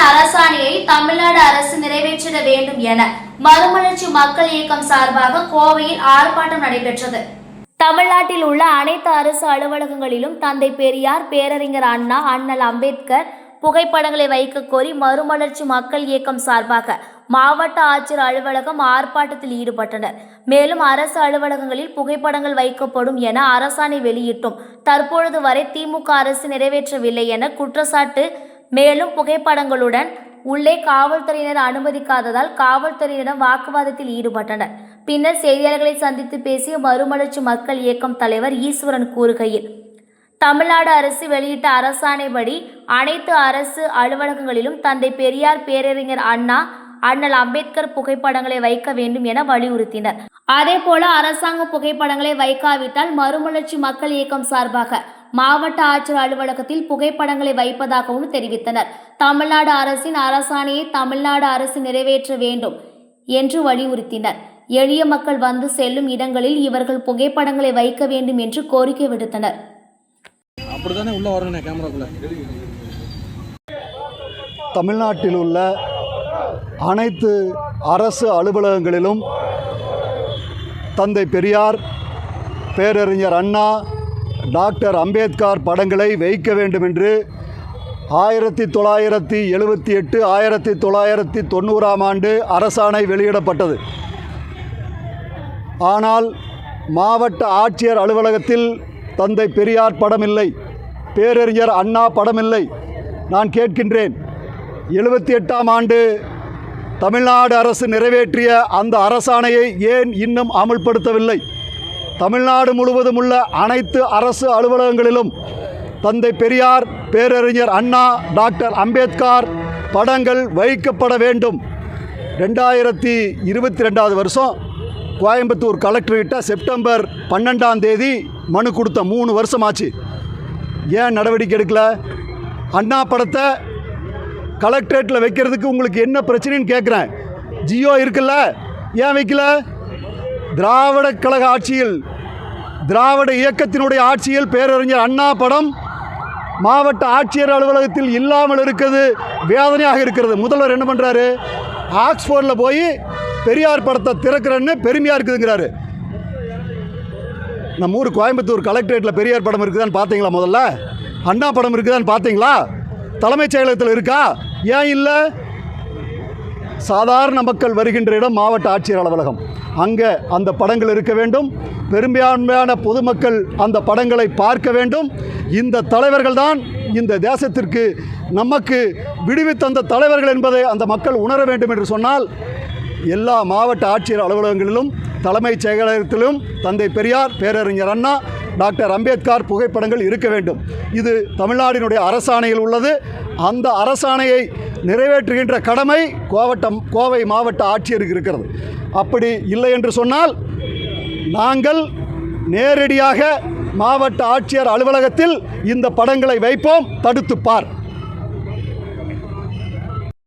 அரசின் அரசாணையை தமிழ்நாடு அரசு நிறைவேற்றிட வேண்டும் என மறுமலர்ச்சி மக்கள் இயக்கம் சார்பாக கோவையில் ஆர்ப்பாட்டம் நடைபெற்றது. தமிழ்நாட்டில் உள்ள அனைத்து அரசு அலுவலகங்களிலும் தந்தை பெரியார் பேரறிஞர் அண்ணா அண்ணல் அம்பேத்கர் புகைப்படங்களை வைக்க கோரி மறுமலர்ச்சி மக்கள் இயக்கம் சார்பாக மாவட்ட ஆட்சியர் அலுவலகம் ஆர்ப்பாட்டத்தில் ஈடுபட்டனர். மேலும் அரசு அலுவலகங்களில் புகைப்படங்கள் வைக்கப்படும் என அரசாணை வெளியிட்டும். தற்பொழுது வரை திமுக அரசு நிறைவேற்றவில்லை என குற்றச்சாட்டு மேலும் புகைப்படங்களுடன் உள்ளே காவல்துறையினர் அனுமதிக்காததால் காவல்துறையிடம் வாக்குவாதத்தில் ஈடுபட்டனர். பின்னர் செய்தியாளர்களை சந்தித்து பேசிய மறுமலர்ச்சி மக்கள் இயக்கம் தலைவர் ஈஸ்வரன் கூறுகையில் தமிழ்நாடு அரசு வெளியிட்ட அரசாணைப்படி அனைத்து அரசு அலுவலகங்களிலும் தந்தை பெரியார் பேரறிஞர் அண்ணா அண்ணல் அம்பேத்கர் புகைப்படங்களை வைக்க வேண்டும் என வலியுறுத்தினர். அதேபோல அரசாங்க புகைப்படங்களை வைக்காவிட்டால் மறுமலர்ச்சி மக்கள் இயக்கம் சார்பாக மாவட்ட ஆட்சியர் அலுவலகத்தில் புகைப்படங்களை வைப்பதாகவும் தெரிவித்தனர். தமிழ்நாடு அரசின் அரசாணையை தமிழ்நாடு அரசு நிறைவேற்ற வேண்டும் என்று வலியுறுத்தினர். எளிய மக்கள் வந்து செல்லும் இடங்களில் இவர்கள் புகைப்படங்களை வைக்க வேண்டும் என்று கோரிக்கை விடுத்தனர். தமிழ்நாட்டில் உள்ள அனைத்து அரசு அலுவலகங்களிலும் தந்தை பெரியார் பேரறிஞர் அண்ணா டாக்டர் அம்பேத்கர் படங்களை வைக்க வேண்டும் என்று ஆயிரத்தி தொள்ளாயிரத்தி எழுபத்தி எட்டு ஆயிரத்தி தொள்ளாயிரத்தி தொண்ணூறாம் ஆண்டு அரசாணை வெளியிடப்பட்டது. ஆனால் மாவட்ட ஆட்சியர் அலுவலகத்தில் தந்தை பெரியார் படம் இல்லை பேரறிஞர் அண்ணா படம் இல்லை நான் கேட்கின்றேன் எழுபத்தி எட்டாம் ஆண்டு தமிழ்நாடு அரசு நிறைவேற்றிய அந்த அரசாணையை ஏன் இன்னும் அமல்படுத்தவில்லை? தமிழ்நாடு முழுவதும் உள்ள அனைத்து அரசு அலுவலகங்களிலும் தந்தை பெரியார் பேரறிஞர் அண்ணா டாக்டர் அம்பேத்கர் படங்கள் வைக்கப்பட வேண்டும். ரெண்டாயிரத்தி இருபத்தி ரெண்டாவது வருஷம் கோயம்புத்தூர் கலெக்டர்கிட்ட செப்டம்பர் பன்னெண்டாம் தேதி மனு கொடுத்த மூணு வருஷம் ஆச்சு ஏன் நடவடிக்கை எடுக்கல? அண்ணா படத்தை கலெக்டரேட்டில் வைக்கிறதுக்கு உங்களுக்கு என்ன பிரச்சனைன்னு கேட்குறேன் ஜியோ இருக்குல்ல? ஏன் வைக்கல? திராவிட கழக ஆட்சியில் திராவிட இயக்கத்தினுடைய ஆட்சியில் பேரறிஞர் அண்ணா படம் மாவட்ட ஆட்சியர் அலுவலகத்தில் இல்லாமல் இருக்கிறது வேதனையாக இருக்கிறது. முதல்வர் என்ன பண்ணுறாரு ஆக்ஸ்போர்டில் போய் பெரியார் படத்தை திறக்கிறேன்னு பெருமையாக இருக்குதுங்கிறாரு. நம்ம ஊர் கோயம்புத்தூர் கலெக்டரேட்டில் பெரியார் படம் இருக்குதான்னு பார்த்தீங்களா முதல்ல? அண்ணா படம் இருக்குதான்னு பார்த்தீங்களா? தலைமைச் செயலகத்தில் இருக்கா? ஏன் இல்லை? சாதாரண மக்கள் வருகின்ற இடம் மாவட்ட ஆட்சியர் அலுவலகம். அங்கே அந்த படங்கள் இருக்க வேண்டும். பெரும்பான்மையான பொதுமக்கள் அந்த படங்களை பார்க்க வேண்டும். இந்த தலைவர்கள் தான் இந்த தேசத்திற்கு நமக்கு விடுவித்தந்த தலைவர்கள் என்பதை அந்த மக்கள் உணர வேண்டும் என்று சொன்னால் எல்லா மாவட்ட ஆட்சியர் அலுவலகங்களிலும் தலைமைச் செயலகத்திலும் தந்தை பெரியார் பேரறிஞர் அண்ணா டாக்டர் அம்பேத்கர் புகைப்படங்கள் இருக்க வேண்டும். இது தமிழ்நாடினுடைய அரசாணையில் உள்ளது. அந்த அரசாணையை நிறைவேற்றுகின்ற கடமை கோவட்டம் கோவை மாவட்ட ஆட்சியருக்கு இருக்கிறது. அப்படி இல்லை என்று சொன்னால் நாங்கள் நேரடியாக மாவட்ட ஆட்சியர் அலுவலகத்தில் இந்த படங்களை வைப்போம். தடுத்துப்பார்.